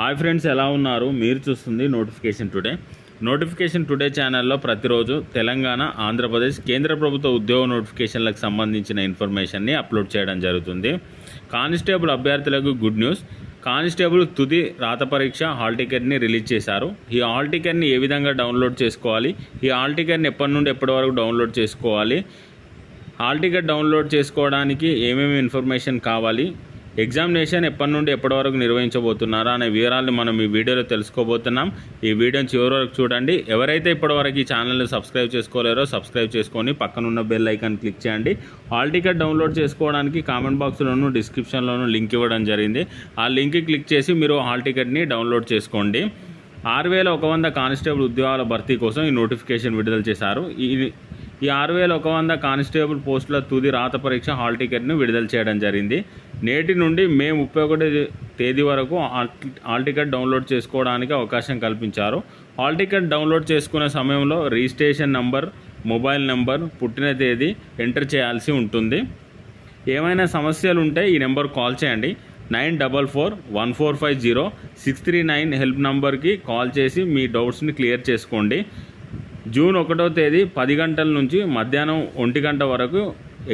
Hi friends ఎలా ఉన్నారు? మీరు చూస్తుంది నోటిఫికేషన్ టుడే నోటిఫికేషన్ టుడే ఛానల్లో ప్రతిరోజు తెలంగాణ ఆంధ్రప్రదేశ్ కేంద్ర ప్రభుత్వ ఉద్యోగ నోటిఫికేషన్లకు సంబంధించిన ఇన్ఫర్మేషన్ని అప్లోడ్ చేయడం జరుగుతుంది. కానిస్టేబుల్ అభ్యర్థులకు గుడ్ న్యూస్ కానిస్టేబుల్ తుది రాత పరీక్ష హాల్ టికెట్ని రిలీజ్ చేశారు. ఈ హాల్ టికెట్ని ఏ విధంగా డౌన్లోడ్ చేసుకోవాలి? ఈ హాల్ టికెట్ని ఎప్పటి నుండి ఎప్పటి వరకు డౌన్లోడ్ చేసుకోవాలి? హాల్ టికెట్ డౌన్లోడ్ చేసుకోవడానికి ఏమేమి ఇన్ఫర్మేషన్ కావాలి? ఎగ్జామినేషన్ ఎప్పటి నుండి ఎప్పటి వరకు నిర్వహించబోతున్నారా అనే వివరాలను మనం ఈ వీడియోలో తెలుసుకోబోతున్నాం. ఈ వీడియోని చివరి వరకు చూడండి. ఎవరైతే ఇప్పటివరకు ఈ ఛానల్ని సబ్స్క్రైబ్ చేసుకోలేరో సబ్స్క్రైబ్ చేసుకొని పక్కనున్న బెల్ ఐకాన్ క్లిక్ చేయండి. హాల్ టికెట్ డౌన్లోడ్ చేసుకోవడానికి కామెంట్ బాక్స్లోను డిస్క్రిప్షన్లోను లింక్ ఇవ్వడం జరిగింది. ఆ లింక్ క్లిక్ చేసి మీరు హాల్ టికెట్ని డౌన్లోడ్ చేసుకోండి. ఆరు వేల ఒక వంద కానిస్టేబుల్ ఉద్యోగాల భర్తీ కోసం ఈ నోటిఫికేషన్ విడుదల చేశారు. ఈ ఈ ఆరు వేల ఒక వంద కానిస్టేబుల్ పోస్టుల తుది రాత పరీక్ష హాల్ టికెట్ను విడుదల చేయడం జరిగింది. నేటి నుండి మే ముప్పై ఒకటి తేదీ వరకు హాల్ హాల్ టికెట్ డౌన్లోడ్ చేసుకోవడానికి అవకాశం కల్పించారు. హాల్ టికెట్ డౌన్లోడ్ చేసుకునే సమయంలో రిజిస్ట్రేషన్ నంబర్ మొబైల్ నంబర్ పుట్టిన తేదీ ఎంటర్ చేయాల్సి ఉంటుంది. ఏమైనా సమస్యలు ఉంటే ఈ నెంబర్ కాల్ చేయండి. Nine double four one four five zero six three nine help నంబర్కి కాల్ చేసి మీ డౌట్స్ని క్లియర్ చేసుకోండి. జూన్ ఒకటో తేదీ పది గంటల నుంచి మధ్యాహ్నం ఒంటి గంట వరకు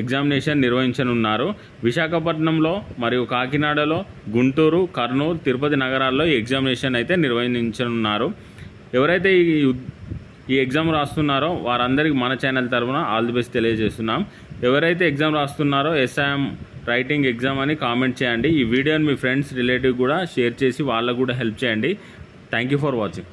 ఎగ్జామినేషన్ నిర్వహించనున్నారు. విశాఖపట్నంలో మరియు కాకినాడలో గుంటూరు కర్నూలు తిరుపతి నగరాల్లో ఈ ఎగ్జామినేషన్ అయితే నిర్వహించనున్నారు. ఎవరైతే ఈ ఈ ఎగ్జామ్ రాస్తున్నారో వారందరికీ మన ఛానల్ తరఫున ఆల్ ది బెస్ట్ తెలియజేస్తున్నాం. ఎవరైతే ఎగ్జామ్ రాస్తున్నారో ఎస్ఐఎం రైటింగ్ ఎగ్జామ్ అని కామెంట్ చేయండి. ఈ వీడియోని మీ ఫ్రెండ్స్ రిలేటివ్ కూడా షేర్ చేసి వాళ్ళకు కూడా హెల్ప్ చేయండి. Thank you for watching.